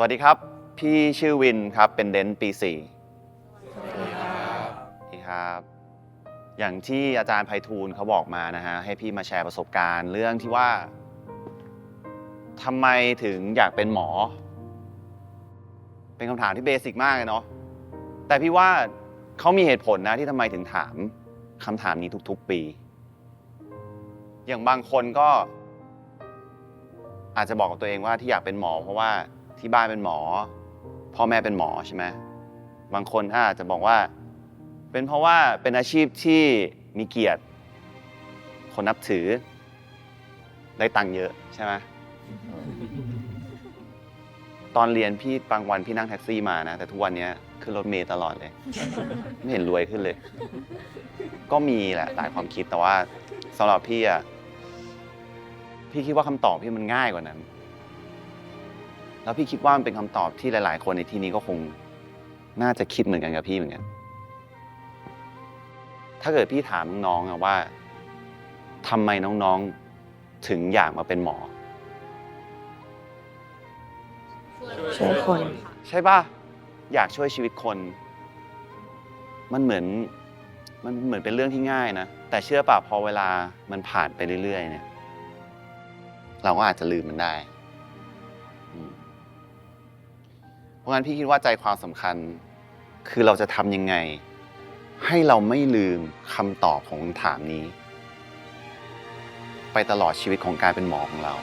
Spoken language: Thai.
สวัสดีครับ พี่ชื่อวินครับ เป็นเดนปีสี่สวัสดีครับ อย่างที่อาจารย์ไพฑูรย์เขาบอกมานะฮะ ให้พี่มาแชร์ประสบการณ์เรื่องที่ว่าทำไมถึงอยากเป็นหมอ เป็นคำถามที่เบสิกมากเลยเนาะ แต่พี่ว่าเขามีเหตุผลนะที่ทำไมถึงถามคำถามนี้ทุกๆปี อย่างบางคนก็ อาจจะบอกกับตัวเองว่าที่อยากเป็นหมอ เพราะว่า ที่บ้านเป็นหมอ พ่อแม่เป็นหมอใช่ไหมบางคนอาจจะบอกว่า เป็นเพราะว่าเป็นอาชีพที่มีเกียรติ คนนับถือ ได้ตังค์เยอะใช่ไหมตอนเรียนพี่บางวันพี่นั่งแท็กซี่มานะ แต่ทุกวันนี้ขึ้นรถเมล์ตลอดเลย ไม่เห็นรวยขึ้นเลย ก็มีแหละหลายความคิดแต่ว่าสำหรับพี่อะพี่คิดว่าคำตอบพี่มันง่ายกว่านั้น แล้วพี่คิดว่ามันเป็นคำตอบที่หลาย ๆ คนในที่นี้ก็คงน่าจะคิดเหมือนกันกับพี่เหมือนกัน ถ้าเกิดพี่ถามน้องๆอะว่าทำไมน้องๆถึงอยากมาเป็นหมอ ช่วยคน ใช่ป่ะ อยากช่วยชีวิตคน มันเหมือนมันเหมือนเป็นเรื่องที่ง่ายนะ แต่เชื่อป่ะพอเวลามันผ่านไปเรื่อย ๆ เนี่ย เราก็อาจจะลืมมันได้ ราะงั้นพี่คิดว่าใจความสำคัญ คือเราจะทำยังไง ให้เราไม่ลืมคำตอบของคำถามนี้ ไปตลอดชีวิตของการเป็นหมอของเรา